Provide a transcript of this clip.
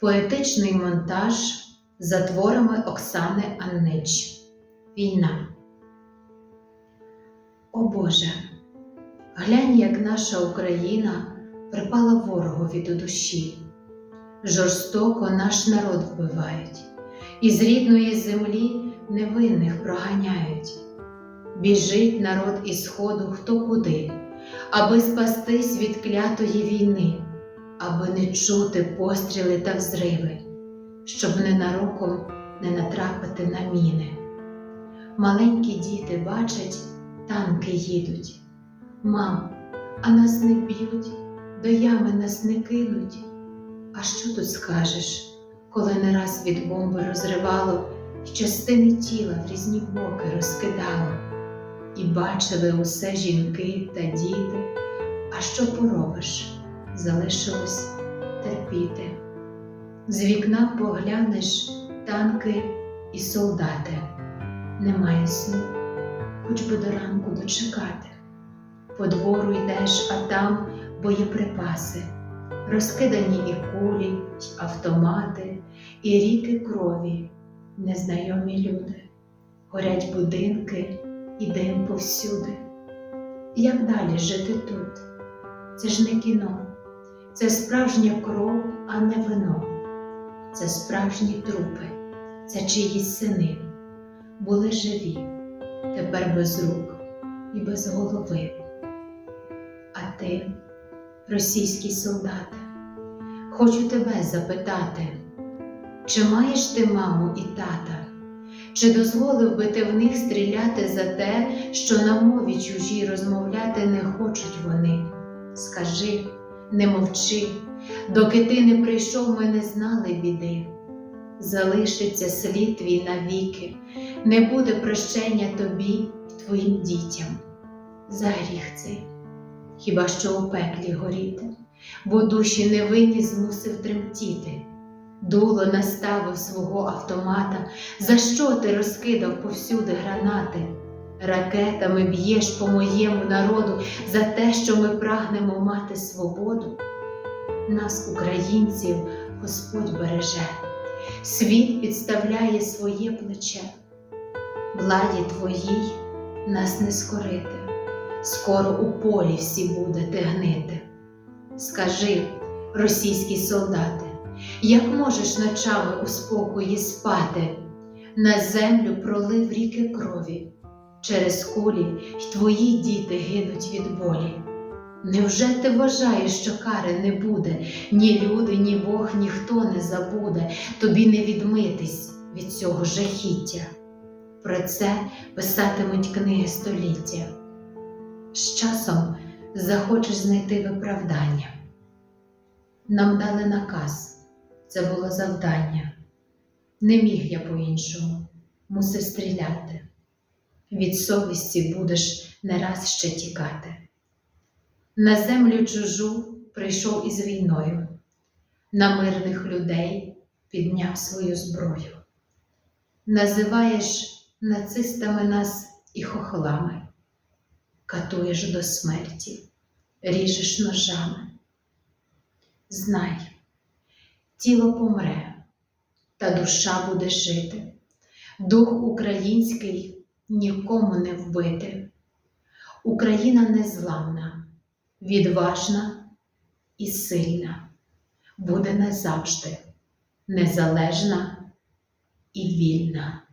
Поетичний монтаж за творами Оксани Аннич. Війна. О Боже, глянь, як наша Україна припала ворогові до душі. Жорстоко наш народ вбивають, і з рідної землі невинних проганяють. Біжить народ із сходу хто куди, аби спастись від клятої війни, аби не чути постріли та взриви, щоб ненароком не натрапити на міни. Маленькі діти бачать, танки їдуть. Мам, а нас не б'ють, до ями нас не кинуть. А що тут скажеш, коли не раз від бомби розривало, й частини тіла в різні боки розкидало? І бачили усе жінки та діти, а що поробиш, залишилось терпіти. З вікна поглянеш танки і солдати, немає сну, хоч би до ранку дочекати. По двору йдеш, а там боєприпаси, розкидані і кулі, й автомати, і ріки крові, незнайомі люди, горять будинки і дим повсюди. Як далі жити тут? Це ж не кіно, це справжня кров, а не вино, це справжні трупи, це чиїсь сини, були живі, тепер без рук і без голови. А ти, російський солдате, хочу тебе запитати, чи маєш ти маму і тата? Чи дозволив би ти в них стріляти за те, що на мові чужій розмовляти не хочуть вони? Скажи, не мовчи, доки ти не прийшов, ми не знали біди. Залишиться слід твій навіки, не буде прощення тобі твоїм дітям. За гріх цей, хіба що у пеклі горіти, бо душі невинні змусив тремтіти. Дуло наставив свого автомата, за що ти розкидав повсюди гранати? Ракетами б'єш по моєму народу за те, що ми прагнемо мати свободу. Нас, українців, Господь береже, світ підставляє своє плече. Владі твоїй нас не скорити, скоро у полі всі будете гнити. Скажи, російські солдати, як можеш ночами у спокої спати, на землю пролив ріки крові, через кулі й твої діти гинуть від болі. Невже ти вважаєш, що кари не буде, ні люди, ні Бог, ніхто не забуде, тобі не відмитись від цього жахіття? Про це писатимуть книги століття. З часом захочеш знайти виправдання. Нам дали наказ, це було завдання. Не міг я по-іншому, мусив стріляти. Від совісті будеш не раз ще тікати. На землю чужу прийшов із війною, на мирних людей підняв свою зброю. Називаєш нацистами нас і хохлами, катуєш до смерті, ріжеш ножами. Знай, тіло помре, та душа буде жити, дух український нікому не вбити. Україна незламна, відважна і сильна, буде назавжди незалежна і вільна.